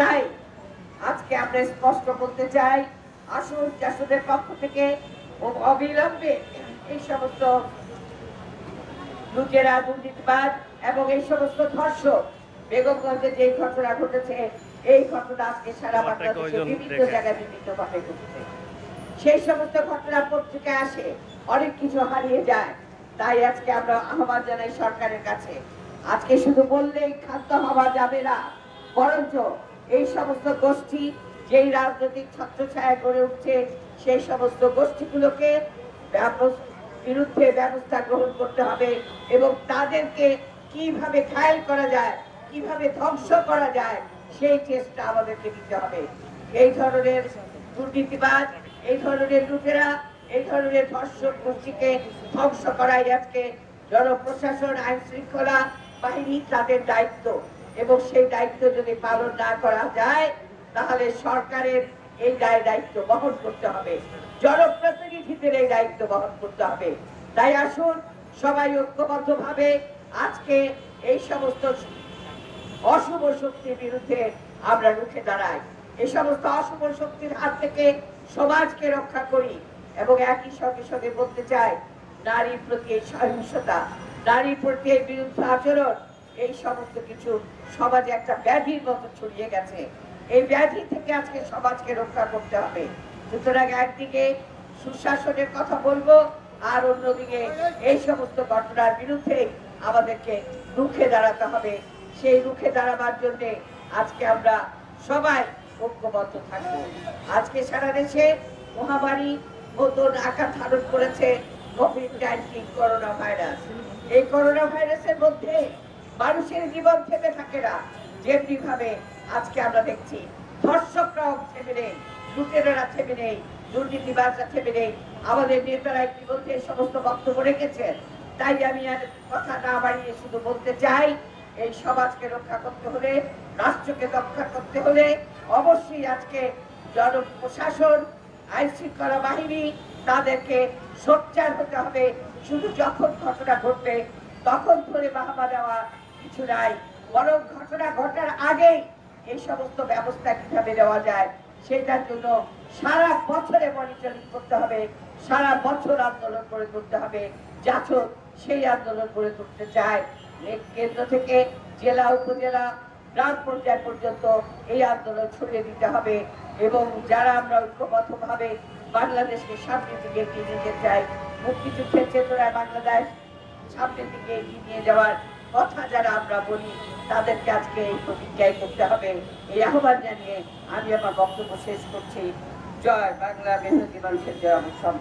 তাই আজকে আমরা স্পষ্ট বলতে চাই আসুন জাসদের পক্ষ থেকে ও- অবিলম্বে এই সমস্ত লুটেরা দুর্নীতিবাদ এবং এই সমস্ত ধর্ষক বেগমগঞ্জে যে ঘটনা ঘটেছে এই ঘটনা আজকে সারা বাংলাদেশে বিভিন্ন জায়গায় বিভিন্ন ভাবে ঘটেছে। সেই সমস্ত ঘটনা পত্রিকায় আসে অনেক কিছু হারিয়ে যায়। তাই আজকে আমরা আহ্বান জানাই সরকারের কাছে। আজকে শুধু বললেই খাদ্য হওয়া যাবে না বরঞ্চ এই সমস্ত গোষ্ঠী, যেই রাজনৈতিক ছত্রছায়া গড়ে উঠছে, সেই সমস্ত গোষ্ঠীগুলোকে বিরুদ্ধে ব্যবস্থা গ্রহণ করতে হবে এবং তাদেরকে কীভাবে ঘায়ল করা যায়, কীভাবে ধ্বংস করা যায়, সেই চেষ্টা আমাদেরকে দিতে হবে। এই ধরনের দুর্নীতিবাদ এই ধরনের লুটেরা, এই ধরনের ধর্ষক গোষ্ঠীকে ধ্বংস করাই আজকে জনপ্রশাসন আইন শৃঙ্খলা বাহিনী তাদের দায়িত্ব। এবং সেই দায়িত্ব যদি পালন না করা যায়, তাহলে সরকারের এই দায় দায়িত্ব বহন করতে হবে। জনপ্রতিনিধিদের এই দায়িত্ব বহন করতে হবে। তাই আসুন, সবাই ঐক্যবদ্ধ ভাবে আজকে এই সমস্ত অশুভ শক্তির বিরুদ্ধে আমরা রুখে দাঁড়াই। এই সমস্ত অশুভ শক্তির হাত থেকে সমাজকে রক্ষা করি এবং একই সঙ্গে সঙ্গে বলতে চাই, নারীর প্রতি এই সহিংসতা, নারীর প্রতি এই বিরুদ্ধে আচরণ এই সমস্ত কিছু সমাজে একটা ব্যাধির মতো ছড়িয়ে গেছে। এই ব্যাধি থেকে আজকে সমাজকে রক্ষা করতে হবে। সুতরাং একদিকে সুশাসনের কথা বলব, আর অন্যদিকে এই সমস্ত ঘটনার বিরুদ্ধে আমাদেরকে রুখে দাঁড়াতে হবে। সেই রুখে দাঁড়াবার জন্য আজকে আমরা সবাই ঐক্যবদ্ধ থাকব। আজকে সারা দেশে মহামারী নতুন আকার ধারণ করেছে কোভিড নাইন্টিন করোনা ভাইরাস এই করোনা ভাইরাসের মধ্যে মানুষের জীবন থেমে থাকে না। যেমনি ভাবে আজকে আমরা দেখছি, ধর্ষকরাও থেমে নেই থেমে নেই, দুর্নীতিবাজরা থেমে নেই। আমাদের নেতারা ইতিমধ্যে সমস্ত বক্তব্য রেখেছেন। তাই আমি আর কথা না বাড়িয়ে শুধু বলতে চাই, এই সমাজকে রক্ষা করতে হলে, রাষ্ট্রকে রক্ষা করতে হলে অবশ্যই আজকে জনপ্রশাসন আইন শৃঙ্খলা বাহিনী তাদেরকে সোচ্চার হতে হবে। শুধু যখন ঘটনা ঘটবে, তখন ধরে বাহাবা দেওয়া কিছু নাই। বরং ঘটনা ঘটার আগেই এই সমস্ত ব্যবস্থা কীভাবে নেওয়া যায়, সেটার জন্য সারা বছরে মনিটরিং করতে হবে, সারা বছর আন্দোলন করে তুলতে হবে যাচক সেই আন্দোলন করে তুলতে চায়। কেন্দ্র থেকে জেলা, উপজেলা, গ্রাম পর্যায় পর্যন্ত এই আন্দোলন ছড়িয়ে দিতে হবে এবং যারা আমরা ঐক্যবদ্ধভাবে বাংলাদেশকে সামনের দিকে এগিয়ে নিয়ে যেতে চাই, মুক্তিযুদ্ধের চেতনায় বাংলাদেশ সামনের দিকে এগিয়ে নিয়ে যাওয়ার কথা যারা আমরা বলি, তাদেরকে আজকে এই প্রতিজ্ঞায় করতে হবে। এই আহ্বান জানিয়ে আমি আমার বক্তব্য শেষ করছি। জয় বাংলা মেহনতি মানুষের জয় অবসর